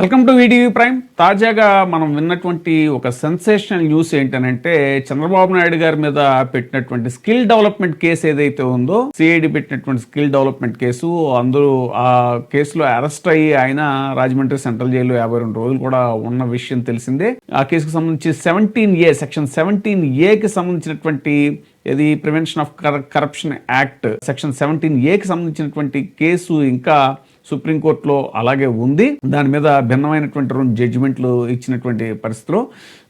Welcome to video prime. తాజాగా మనం విన్నటువంటి ఒక సెన్సేషనల్ న్యూస్ ఏంటనంటే చంద్రబాబు నాయుడు గారి మీద పెట్టినటువంటి స్కిల్ డెవలప్మెంట్ కేసు ఏదైతే ఉందో సిఐడి పెట్టినటువంటి స్కిల్ డెవలప్మెంట్ కేసు అందరూ ఆ కేసులో అరెస్ట్ అయ్యి ఆయన రాజమండ్రి సెంట్రల్ జైలు యాభై రెండు రోజులు కూడా ఉన్న విషయం తెలిసిందే. ఆ కేసుకు సంబంధించి సెవెంటీన్ ఏ సెక్షన్ సెవెంటీన్ ఏకి సంబంధించినటువంటి ఇది prevention of corruption act section seventeen ఏకి సంబంధించినటువంటి కేసు ఇంకా సుప్రీంకోర్టులో అలాగే ఉంది. దాని మీద భిన్నమైనటువంటి రెండు జడ్జిమెంట్లు ఇచ్చినటువంటి పరిస్థితిలో.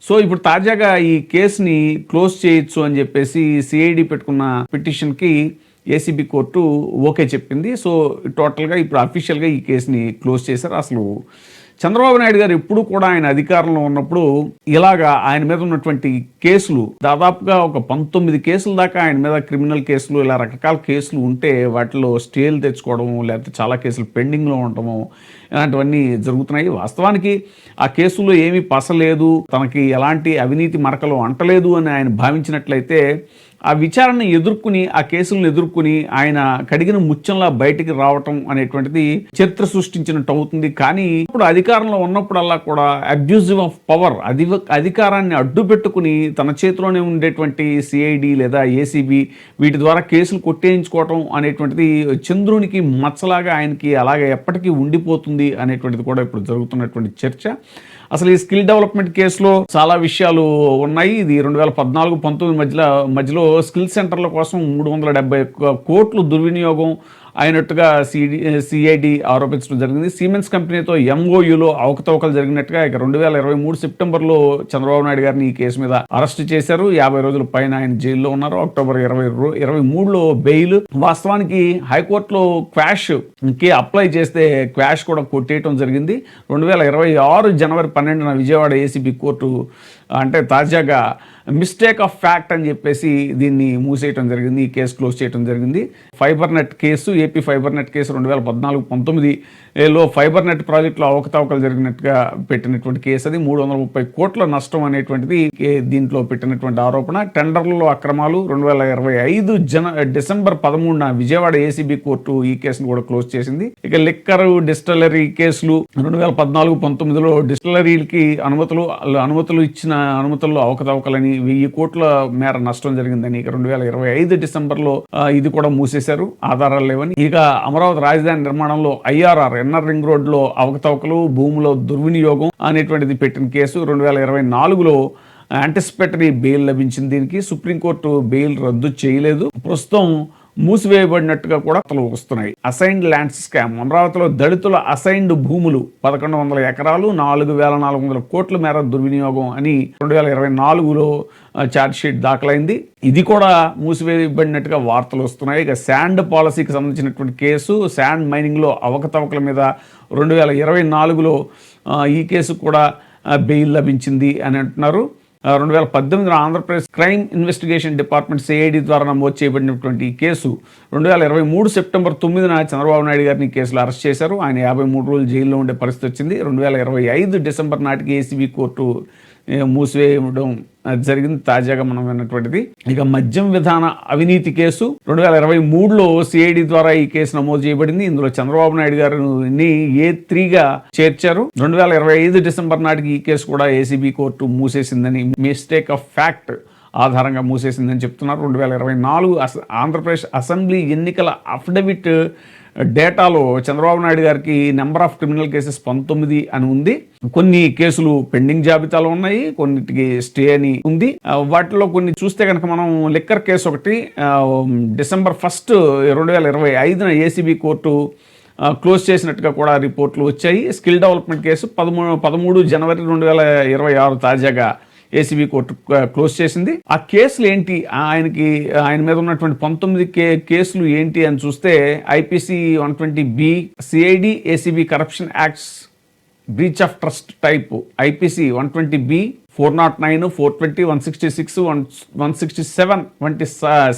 సో ఇప్పుడు తాజాగా ఈ కేసుని క్లోజ్ చేయొచ్చు అని చెప్పేసి సిఐడి పెట్టుకున్న పిటిషన్కి ఏసీబీ కోర్టు ఓకే చెప్పింది. సో టోటల్గా ఇప్పుడు అఫీషియల్గా ఈ కేసుని క్లోజ్ చేశారు. అసలు చంద్రబాబు నాయుడు గారు ఎప్పుడు కూడా ఆయన అధికారంలో ఉన్నప్పుడు ఇలాగా ఆయన మీద ఉన్నటువంటి కేసులు దాదాపుగా ఒక పంతొమ్మిది కేసుల దాకా ఆయన మీద క్రిమినల్ కేసులు ఇలా రకరకాల కేసులు ఉంటే వాటిలో స్టేలు తెచ్చుకోవడము లేకపోతే చాలా కేసులు పెండింగ్లో ఉండటము ఇలాంటివన్నీ జరుగుతున్నాయి. వాస్తవానికి ఆ కేసులో ఏమీ పసలేదు. తనకి ఎలాంటి అవినీతి మరకలు అంటలేదు అని ఆయన భావించినట్లయితే ఆ విచారణ ఎదుర్కొని ఆ కేసులను ఎదుర్కొని ఆయన కడిగిన ముచ్చంలా బయటికి రావటం అనేటువంటిది చరిత్ర సృష్టించినట్టు అవుతుంది. కానీ ఇప్పుడు అధికారంలో ఉన్నప్పుడల్లా కూడా అబ్యూజివ్ ఆఫ్ పవర్ అధి అధికారాన్ని అడ్డు పెట్టుకుని తన చేతిలోనే ఉండేటువంటి సిఐడి లేదా ఏసీబీ వీటి ద్వారా కేసులు కొట్టేయించుకోవటం అనేటువంటిది చంద్రునికి మచ్చలాగా ఆయనకి అలాగే ఎప్పటికీ ఉండిపోతుంది అనేటువంటిది కూడా ఇప్పుడు జరుగుతున్నటువంటి చర్చ. అసలు ఈ స్కిల్ డెవలప్మెంట్ కేసులో చాలా విషయాలు ఉన్నాయి. ఇది రెండు వేల పద్నాలుగు పంతొమ్మిది మధ్యలో మధ్యలో స్కిల్ సెంటర్ల కోసం మూడు వందల డెబ్బై కోట్లు దుర్వినియోగం అయినట్టుగా సిడి సిఐడి ఆరోపించడం జరిగింది. సిమెంట్స్ కంపెనీతో ఎంఓయూలో అవకతవకలు జరిగినట్టుగా ఇక రెండు వేల ఇరవై మూడు సెప్టెంబర్లో చంద్రబాబు నాయుడు గారిని ఈ కేసు మీద అరెస్ట్ చేశారు. యాభై రోజుల పైన ఆయన జైల్లో ఉన్నారు. అక్టోబర్ ఇరవై ఇరవై మూడులో బెయిల్. వాస్తవానికి హైకోర్టులో క్వాష్కి అప్లై చేస్తే క్వాష్ కూడా కొట్టేయటం జరిగింది. రెండు వేల ఇరవై ఆరు జనవరి పన్నెండున విజయవాడ ఏసీబీ కోర్టు అంటే తాజాగా మిస్టేక్ ఆఫ్ ఫ్యాక్ట్ అని చెప్పేసి దీన్ని మూసేయటం జరిగింది. ఈ కేసు క్లోజ్ చేయడం జరిగింది. Fibre net case AP fibre net case రెండు వేల పద్నాలుగు పంతొమ్మిది లో ఫైబర్ నెట్ ప్రాజెక్టులో అవకతవకలు జరిగినట్టుగా పెట్టినటువంటి కేసు అది. మూడు వందల ముప్పై కోట్ల నష్టం అనేటువంటిది దీంట్లో పెట్టినటువంటి ఆరోపణ. టెండర్లలో అక్రమాలు రెండు వేల ఇరవై ఐదు జన డిసెంబర్ పదమూడున విజయవాడ ఏసీబీ కోర్టు ఈ కేసును కూడా క్లోజ్ చేసింది. ఇక లిక్కర్ డిస్టిలరీ కేసులు రెండు వేల పద్నాలుగు పంతొమ్మిదిలో డిస్టిలరీలకి అనుమతులు అనుమతులు ఇచ్చిన అనుమతుల్లో అవకతవకలని వెయ్యి కోట్ల మేర నష్టం జరిగిందని ఇక రెండు వేల ఇరవై ఐదు డిసెంబర్లో లో ఇది కూడా మూసేశారు. ఆధారాలు లేవని. ఇక అమరావతి రాజధాని నిర్మాణంలో ఐఆర్ఆర్ ఎన్ఆర్ రింగ్ రోడ్లో అవకతవకలు భూములో దుర్వినియోగం అనేటువంటిది పెట్టిన కేసు రెండు వేల ఇరవై నాలుగులో యాంటిసిపేటరీ బెయిల్ లభించింది. దీనికి సుప్రీంకోర్టు బెయిల్ రద్దు చేయలేదు. ప్రస్తుతం మూసివేయబడినట్టుగా కూడా తలవస్తున్నాయి వస్తున్నాయి. Assigned lands scam. అమరావతిలో దళితుల అసైన్డ్ భూములు పదకొండు వందల ఎకరాలు నాలుగు వేల నాలుగు వందల కోట్ల మేర దుర్వినియోగం అని రెండు వేల ఇరవై నాలుగులో షీట్ దాఖలైంది. ఇది కూడా మూసివేయబడినట్టుగా వార్తలు వస్తున్నాయి. ఇక శాండ్ పాలసీకి సంబంధించినటువంటి కేసు శాండ్ మైనింగ్లో అవకతవకల మీద రెండు వేల ఇరవై నాలుగులో ఈ కేసు కూడా బెయిల్ లభించింది అని అంటున్నారు. రెండు వేల పద్దెనిమిదిలో Andhra Pradesh crime investigation department CID ద్వారా నమోదు చేయబడినటువంటి ఈ కేసు రెండు వేల ఇరవై మూడు సెప్టెంబర్ తొమ్మిదిన చంద్రబాబు నాయుడు గారిని కేసులో అరెస్ట్ చేశారు. ఆయన యాభై మూడు రోజులు జైల్లో ఉండే పరిస్థితి వచ్చింది. రెండు వేల ఇరవై ఐదు డిసెంబర్ నాటికి ఏసీబీ కోర్టు మూసివేయడం అది జరిగింది తాజాగా మనం విన్నటువంటిది. ఇక మద్యం విధాన అవినీతి కేసు రెండు వేల ఇరవై మూడులో సిఐడి ద్వారా ఈ కేసు నమోదు చేయబడింది. ఇందులో చంద్రబాబు నాయుడు గారిని ఏ త్రీగా చేర్చారు. రెండు వేల ఇరవై ఐదు డిసెంబర్ నాటికి ఈ కేసు కూడా ఏసీబీ కోర్టు మూసేసిందని మిస్టేక్ ఆఫ్ ఫ్యాక్ట్ ఆధారంగా మూసేసిందని చెప్తున్నారు. రెండు వేల ఇరవై నాలుగు అస- ఆంధ్రప్రదేశ్ అసెంబ్లీ ఎన్నికల అఫిడవిట్ uh, డేటాలో చంద్రబాబు నాయుడు గారికి నెంబర్ ఆఫ్ క్రిమినల్ కేసెస్ పంతొమ్మిది అని ఉంది. కొన్ని కేసులు పెండింగ్ జాబితాలో ఉన్నాయి కొన్నిటికి స్టే అని ఉంది. Uh, వాటిలో కొన్ని చూస్తే కనుక మనం లిక్కర్ కేసు ఒకటి uh, um, డిసెంబర్ ఫస్ట్ రెండు వేల ఇరవై ఐదున ఏసీబీ కోర్టు క్లోజ్ చేసినట్టుగా కూడా రిపోర్ట్లు వచ్చాయి. స్కిల్ డెవలప్మెంట్ కేసు పదమూడు పదమూడు జనవరి రెండు వేల ఇరవై ఆరు తాజాగా ఏసీబీ కోర్టు క్లోజ్ చేసింది. ఆ కేసులు ఏంటి? ఆయనకి ఆయన మీద ఉన్నటువంటి పంతొమ్మిది కే కేసులు ఏంటి అని చూస్తే IPC one twenty B CID ACB corruption acts breach of trust type IPC one twenty B four nought nine four twenty one sixty six one one sixty seven వంటి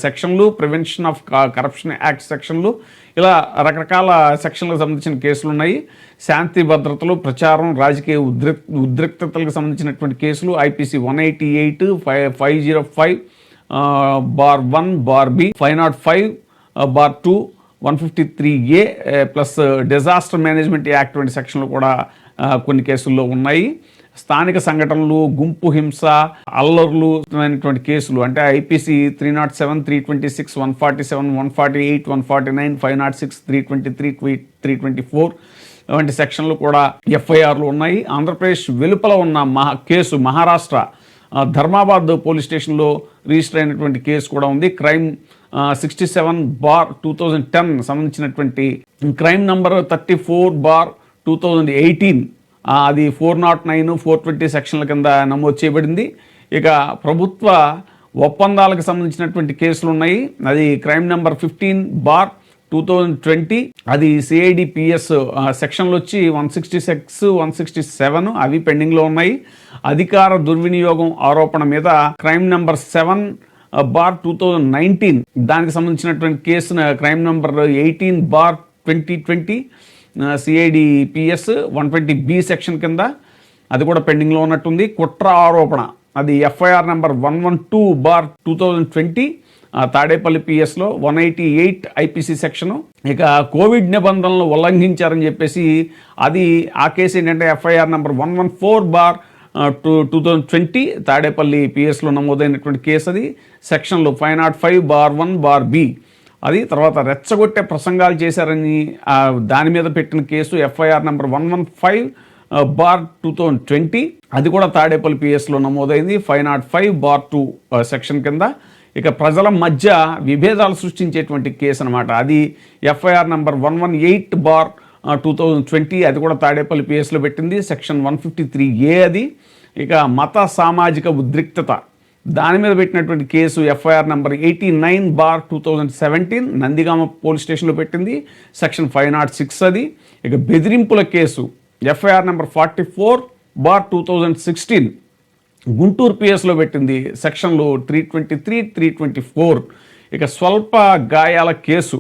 సెక్షన్లు ప్రివెన్షన్ ఆఫ్ కరప్షన్ యాక్ట్ సెక్షన్లు ఇలా రకరకాల సెక్షన్లకు సంబంధించిన కేసులు ఉన్నాయి శాంతి భద్రతలు ప్రచారం రాజకీయ ఉద్రిక్ ఉద్రిక్తతలకు సంబంధించినటువంటి కేసులు IPC one eighty eight five five zero five bar one bar B five nought five bar two one fifty three A plus disaster management act వంటి సెక్షన్లు కూడా కొన్ని కేసుల్లో ఉన్నాయి. స్థానిక సంఘటనలు గుంపు హింస అల్లర్లు అనేటువంటి కేసులు అంటే IPC three nought seven three twenty six one forty seven one forty eight one forty nine five nought six three twenty three three twenty four వంటి సెక్షన్లు కూడా ఎఫ్ఐఆర్లు ఉన్నాయి. ఆంధ్రప్రదేశ్ వెలుపల ఉన్న మహా కేసు మహారాష్ట్ర ధర్మాబాద్ పోలీస్ స్టేషన్లో రిజిస్టర్ అయినటువంటి కేసు కూడా ఉంది. Crime sixty seven bar two thousand ten సంబంధించినటువంటి crime number thirty four bar two thousand eighteen అది four nought nine four twenty సెక్షన్ల కింద నమోదు చేయబడింది. ఇక ప్రభుత్వ ఒప్పందాలకు సంబంధించినటువంటి కేసులు ఉన్నాయి. అది crime number fifteen bar two thousand twenty. అది సిఐడిపిఎస్ సెక్షన్లు వచ్చి one sixty six one sixty seven అవి పెండింగ్లో ఉన్నాయి. అధికార దుర్వినియోగం ఆరోపణ మీద crime number seven bar two thousand nineteen. దానికి సంబంధించినటువంటి case crime number eighteen bar twenty twenty. CID PS one twenty B section కింద అది కూడా పెండింగ్లో ఉన్నట్టుంది. కుట్ర ఆరోపణ. అది FIR number one one two bar two thousand twenty Tadepalli పిఎస్లో one eighty eight IPC section ఇక కోవిడ్ నిబంధనలు ఉల్లంఘించారని చెప్పేసి అది ఆ కేసు ఏంటంటే FIR number one one four bar two two thousand twenty Tadepalli పిఎస్లో నమోదైనటువంటి కేసు అది సెక్షన్లు five nought five bar one bar B అది తర్వాత రెచ్చగొట్టే ప్రసంగాలు చేశారని దాని మీద పెట్టిన case FIR number one one five bar two thousand twenty. అది కూడా తాడేపల్లి పిఎస్లో నమోదైంది. Five nought five bar two section కింద. ఇక ప్రజల మధ్య విభేదాలు సృష్టించేటువంటి కేసు అనమాట అది FIR number one one eight bar two thousand twenty. అది కూడా తాడేపల్లి పిఎస్లో పెట్టింది. Section one fifty three A అది. ఇక మత సామాజిక ఉద్రిక్తత. దాని మీద పెట్టినటువంటి case FIR number eighty nine bar two thousand seventeen Nandigama police స్టేషన్లో పెట్టింది. సెక్షన్ ఫైవ్ నాట్ సిక్స్ అది. ఇక బెదిరింపుల case FIR number forty four bar two thousand sixteen Guntur పిఎస్లో పెట్టింది. సెక్షన్లు three twenty three three twenty four. ఇక స్వల్ప గాయాల case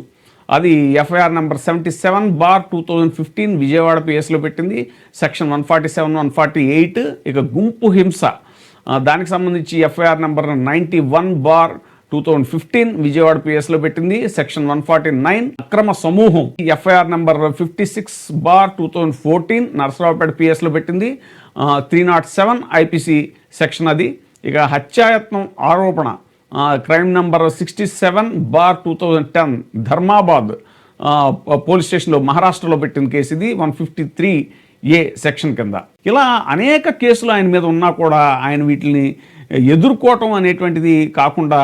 అది FIR number seventy seven bar two thousand fifteen Vijayawada పిఎస్లో పెట్టింది. Section one forty seven one forty eight. ఇక గుంపు హింస దానికి సంబంధించి FIR number ninety one bar two thousand fifteen Vijayawada పిఎస్లో పెట్టింది. సెక్షన్ వన్ ఫార్టీ నైన్ అక్రమ సమూహం. FIR number fifty six bar two thousand fourteen Narasaraopet పిఎస్లో పెట్టింది. Three nought seven IPC section అది. ఇక హత్యాయత్నం ఆరోపణ. Crime number sixty seven bar two thousand ten Dharmabad police స్టేషన్లో మహారాష్ట్రలో పెట్టిన కేసు ఇది. One fifty three A section కింద. ఇలా అనేక కేసులు ఆయన మీద ఉన్నా కూడా ఆయన వీటిని ఎదుర్కోవటం అనేటువంటిది కాకుండా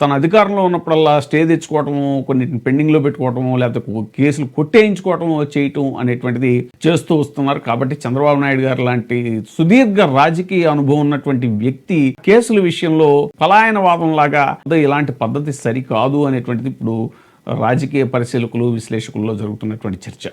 తన అధికారంలో ఉన్నప్పుడల్లా స్టే తెచ్చుకోవటము కొన్నిటిని పెండింగ్లో పెట్టుకోవటము లేకపోతే కేసులు కొట్టేయించుకోవటము చేయటం అనేటువంటిది చేస్తూ వస్తున్నారు. కాబట్టి చంద్రబాబు నాయుడు గారు లాంటి సుదీర్ఘ రాజకీయ అనుభవం ఉన్నటువంటి వ్యక్తి కేసుల విషయంలో పలాయనవాదం లాగా ఇలాంటి పద్ధతి సరికాదు అనేటువంటిది ఇప్పుడు రాజకీయ పరిశీలకులు విశ్లేషకుల్లో జరుగుతున్నటువంటి చర్చ.